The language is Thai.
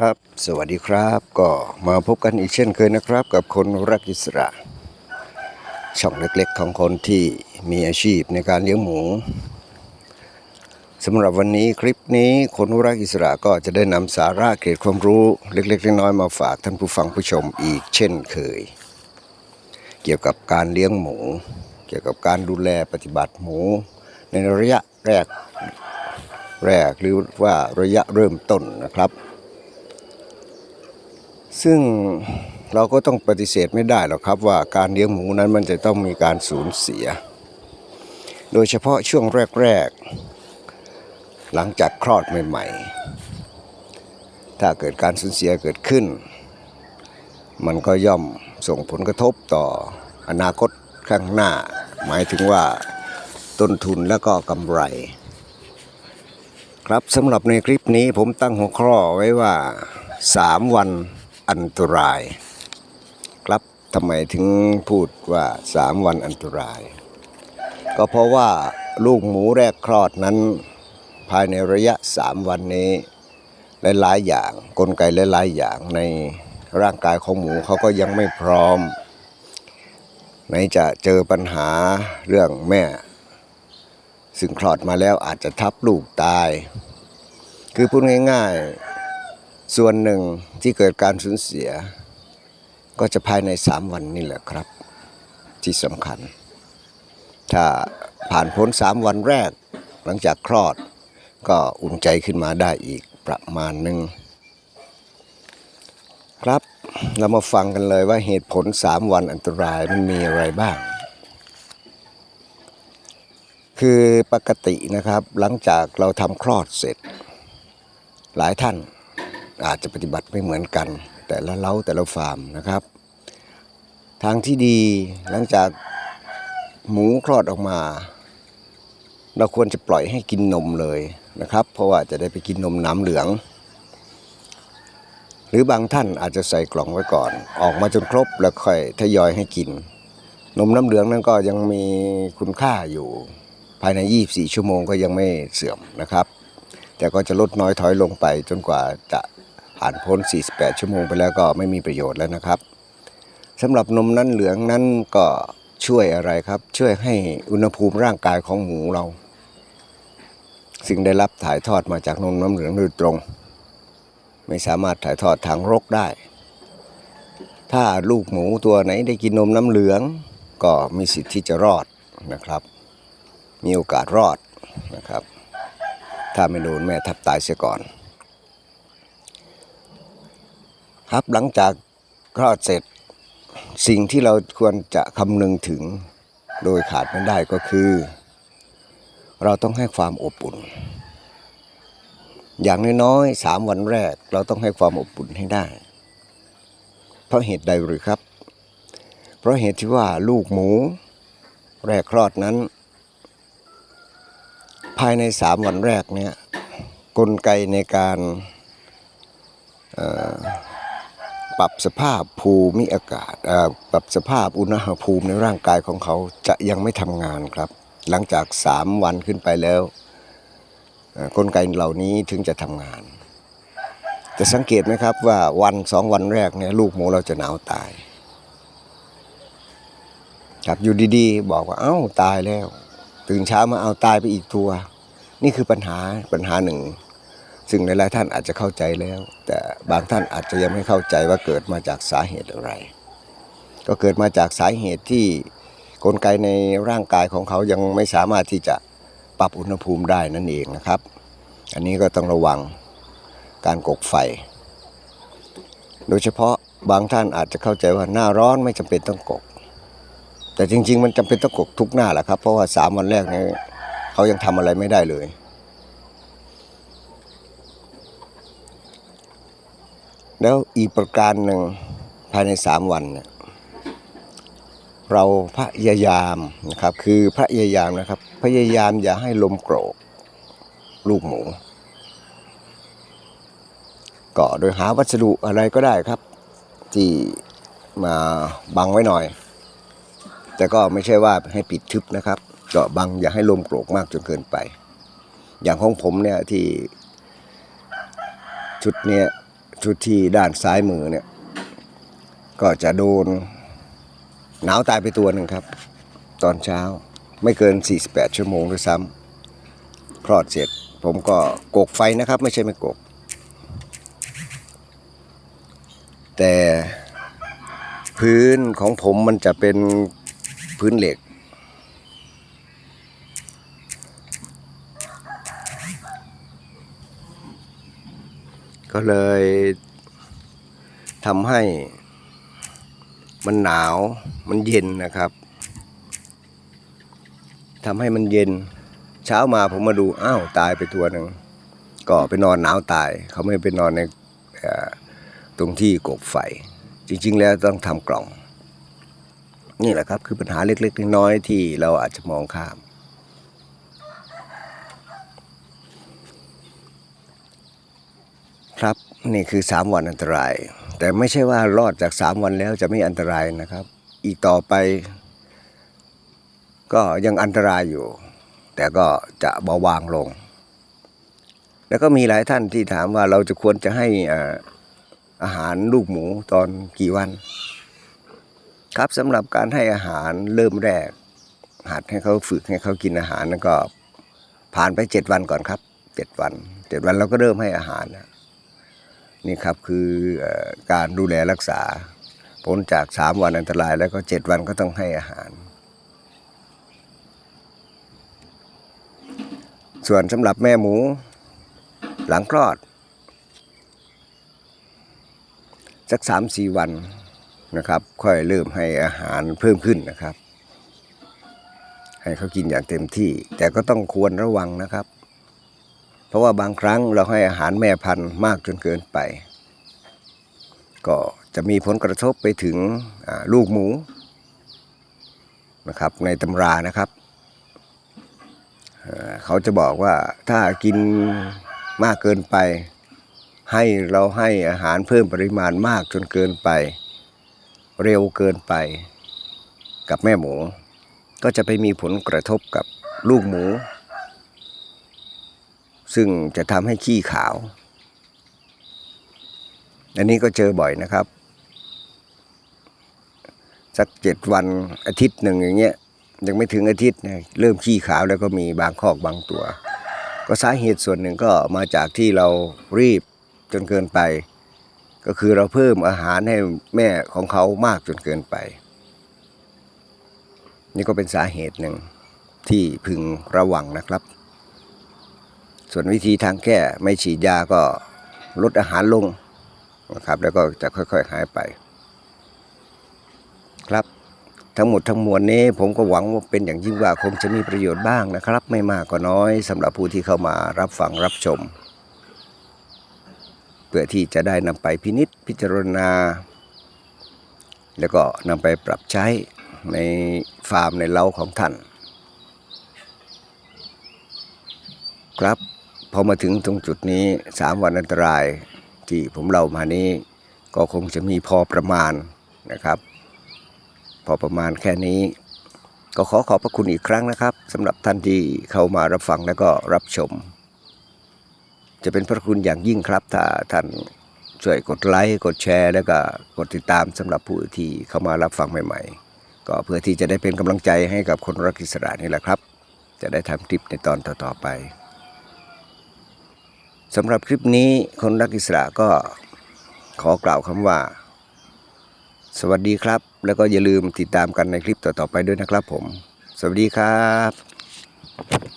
ครับสวัสดีครับก็มาพบกันอีกเช่นเคยนะครับ กับคนรักอิสระ ช่องเล็กๆของคนที่มีอาชีพในการเลี้ยงหมูสำหรับวันนี้คลิปนี้คนรักอิสระก็จะได้นำสาระเกร็ดความรู้เล็กๆน้อยๆมาฝากท่านผู้ฟังผู้ชมอีกเช่นเคย เกี่ยวกับการเลี้ยงหมู เกี่ยวกับการดูแลปฏิบัติหมู ในระยะแรกแรกหรือว่าระยะเริ่มต้นนะครับ ซึ่งเราก็ต้องปฏิเสธไม่ได้หรอกครับว่าการเลี้ยงหมูนั้นมันจะต้องมีการสูญเสีย โดยเฉพาะช่วงแรก ๆ หลังจากคลอดใหม่ ๆ ถ้าเกิดการสูญเสียเกิดขึ้น มันก็ย่อมส่งผลกระทบต่ออนาคตข้างหน้า หมายถึงว่าต้นทุนและก็กำไร ครับสำหรับในคลิปนี้ผมตั้งหัวข้อไว้ว่า 3 วัน อันตราย ครับทำไมถึงพูดว่า3วันอันตราย ก็เพราะว่าลูกหมูแรกคลอดนั้น ภายในระยะ3วันนี้ หลาย ๆ อย่าง กลไกหลาย ๆ อย่างในร่างกายของหมูเขาก็ยังไม่พร้อม ไหนจะเจอปัญหาเรื่องแม่ ซึ่งคลอดมาแล้วอาจจะทับลูกตาย คือพูดง่าย ๆ ส่วนหนึ่งที่เกิดการสูญเสีย ก็จะภายในสามวันนี่แหละครับ ที่สำคัญ ถ้าผ่านพ้นสามวันแรก หลังจากคลอด ก็อุ่นใจขึ้นมาได้อีกประมาณหนึ่งครับเรามาฟังกันเลยว่าเหตุผลสามวันอันตรายมันมีอะไรบ้าง คือปกตินะครับหลังจากเราทำคลอดเสร็จ หลายท่าน อาจจะปฏิบัติไม่เหมือนกัน แต่ละเล้าแต่ละฟาร์มนะครับ ทางที่ดีหลังจากหมูคลอดออกมา เราควรจะปล่อยให้กินนมเลยนะครับ เพราะว่าจะได้ไปกินนมน้ำเหลือง หรือบางท่านอาจจะใส่กล่องไว้ก่อน ออกมาจนครบแล้วค่อยทยอยให้กิน นมน้ำเหลืองนั้นก็ยังมีคุณค่าอยู่ ภายใน 24 ชั่วโมงก็ยังไม่เสื่อมนะครับ แต่ก็จะลดน้อยถอยลงไปจนกว่าจะ ผ่านพ้น 48 ชั่วโมงไปแล้วก็ไม่มีประโยชน์แล้วนะครับสำหรับนมนั้นเหลืองนั้นก็ช่วยอะไรครับ ช่วยให้อุณหภูมิร่างกายของหมูเราสิ่งได้รับถ่ายทอดมาจากนมน้ำเหลืองโดยตรง ไม่สามารถถ่ายทอดทางรกได้ ถ้าลูกหมูตัวไหนได้กินนมน้ำเหลือง ก็มีสิทธิ์ที่จะรอดนะครับ มีโอกาสรอดนะครับ ถ้าไม่โดนแม่ทับตายเสียก่อน ครับหลังจากคลอดเสร็จสิ่งที่เราควรจะคำนึงถึงโดยขาดไม่ได้ก็คือ เราต้องให้ความอบอุ่น อย่างน้อยๆสามวันแรกเราต้องให้ความอบอุ่นให้ได้ เพราะเหตุใดหรือครับ เพราะเหตุที่ว่าลูกหมู แรกคลอดนั้น ภายในสามวันแรกเนี่ยกลไกในการ ปรับสภาพภูมิอากาศปรับสภาพอุณหภูมิในร่างกายของเขาจะยังไม่ทำงานครับ หลังจากสามวันขึ้นไปแล้วกลไกเหล่านี้ถึงจะทำงาน จะสังเกตไหมครับว่าวันสองวันแรกเนี่ยลูกหมูเราจะหนาวตายครับอยู่ดีๆ บอกว่าเอ้าตายแล้ว ตื่นเช้ามาเอาตายไปอีกตัว นี่คือปัญหาปัญหาหนึ่ง ซึ่งหลายๆท่านอาจจะเข้าใจแล้ว แต่บางท่านอาจจะยังไม่เข้าใจว่าเกิดมาจากสาเหตุอะไร ก็เกิดมาจากสาเหตุที่กลไกในร่างกายของเขายังไม่สามารถที่จะปรับอุณหภูมิได้นั่นเองนะครับ อันนี้ก็ต้องระวังการกกไฟ โดยเฉพาะบางท่านอาจจะเข้าใจว่าหน้าร้อนไม่จำเป็นต้องกก แต่จริง ๆ มันจำเป็นต้องกกทุกหน้าแหละครับ เพราะว่าสามวันแรกนี้เขายังทำอะไรไม่ได้เลย แล้วอีกประการหนึ่งภายในสามวันเนี่ยเราพยายามนะครับคือพยายามนะครับ พยายามอย่าให้ลมโกรกลูกหมูก็โดยหาวัสดุอะไรก็ได้ครับ ที่มาบังไว้หน่อย แต่ก็ไม่ใช่ว่าให้ปิดทึบนะครับก็บังอย่าให้ลมโกรกมากจนเกินไป อย่างของผมเนี่ยที่ชุดเนี้ย ชุดที่ด้านซ้ายมือเนี่ย ก็จะโดน หนาวตายไปตัวหนึ่งครับ ตอนเช้าไม่เกิน 48 ชั่วโมงด้วยซ้ำคลอดเสร็จ ผมก็กกไฟนะครับ ไม่ใช่ไม่กก แต่พื้นของผมมันจะเป็นพื้นเหล็ก ก็เลยทำให้มันหนาวมันเย็นนะครับทำให้มันเย็น เช้ามาผมมาดูอ้าวตายไปตัวหนึ่งก็ไปนอนหนาวตาย เขาไม่ไปนอนในตรงที่กบไฟ จริง ๆ แล้วต้องทำกล่อง นี่แหละครับคือปัญหาเล็ก ๆ น้อยๆที่เราอาจจะมองข้าม ครับนี่คือ 3 วันอันตราย แต่ไม่ใช่ว่ารอดจาก 3 วันแล้วจะไม่อันตรายนะครับ อีกต่อไป ก็ยังอันตรายอยู่ แต่ก็จะเบาบางลง แล้วก็มีหลายท่านที่ถามว่าเราจะควรจะให้อาอาหารลูกหมูตอนกี่วัน ครับสำหรับการให้อาหารเริ่มแรก หัดให้เขาฝึกให้เขากินอาหารแล้วก็ผ่านไปเจ็ดวันก่อนครับเจ็ดวันเจ็ดวันเราก็เริ่มให้อาหารนะ นี่ครับคืออการดูแลรักษาพ้นจากสามวันอันตรายแล้วก็เจ็ดวันก็ต้องให้อาหาร ส่วนสำหรับแม่หมูหลังคลอด สักสามสี่วันนะครับ ค่อยเริ่มให้อาหารเพิ่มขึ้นนะครับ ให้เขากินอย่างเต็มที่ แต่ก็ต้องควรระวังนะครับ เพราะว่าบางครั้งเราให้อาหารแม่พันธุ์มากจนเกินไป ก็จะมีผลกระทบไปถึงลูกหมูนะครับในตำรานะครับ เขาจะบอกว่าถ้ากินมากเกินไป ให้เราให้อาหารเพิ่มปริมาณมากจนเกินไป เร็วเกินไปกับแม่หมู ก็จะไปมีผลกระทบกับลูกหมู ซึ่งจะทำให้ขี้ขาว อันนี้ก็เจอบ่อยนะครับ สักเจ็ดวันอาทิตย์หนึ่งอย่างเงี้ยยังไม่ถึงอาทิตย์เริ่มขี้ขาวแล้วก็มีบางคอกบางตัว ก็สาเหตุส่วนหนึ่งก็มาจากที่เรารีบจนเกินไป ก็คือเราเพิ่มอาหารให้แม่ของเขามากจนเกินไป นี่ก็เป็นสาเหตุหนึ่งที่พึงระวังนะครับ ส่วนวิธีทางแก้ไม่ฉีดยาก็ลดอาหารลงนะครับ แล้วก็จะค่อยๆหายไป ครับทั้งหมดทั้งมวลนี้ผมก็หวังว่าเป็นอย่างยิ่งว่าคงจะมีประโยชน์บ้างนะครับ ไม่มากก็น้อยสำหรับผู้ที่เข้ามารับฟังรับชม เพื่อที่จะได้นำไปพินิษพิจารณา แล้วก็นำไปปรับใช้ในฟาร์มในเล้าของท่าน ครับ พอมาถึงตรงจุดนี้สามวันอันตรายที่ผมเล่ามานี้ ก็คงจะมีพอประมาณนะครับ พอประมาณแค่นี้ ก็ขอขอบพระคุณอีกครั้งนะครับสำหรับท่านที่เข้ามารับฟังแล้วก็รับชม จะเป็นพระคุณอย่างยิ่งครับถ้าท่านช่วยกดไลค์กดแชร์ แล้วก็กดติดตามสำหรับผู้ที่เข้ามารับฟังใหม่ ๆ ก็เพื่อที่จะได้เป็นกำลังใจให้กับคนรักอิสระนี่แหละครับ จะได้ทำคลิปในตอนต่อๆไป สำหรับคลิปนี้คนรักอิสระก็ขอกล่าวคำว่า สวัสดีครับ แล้วก็อย่าลืมติดตามกันในคลิปต่อๆไปด้วยนะครับผม สวัสดีครับ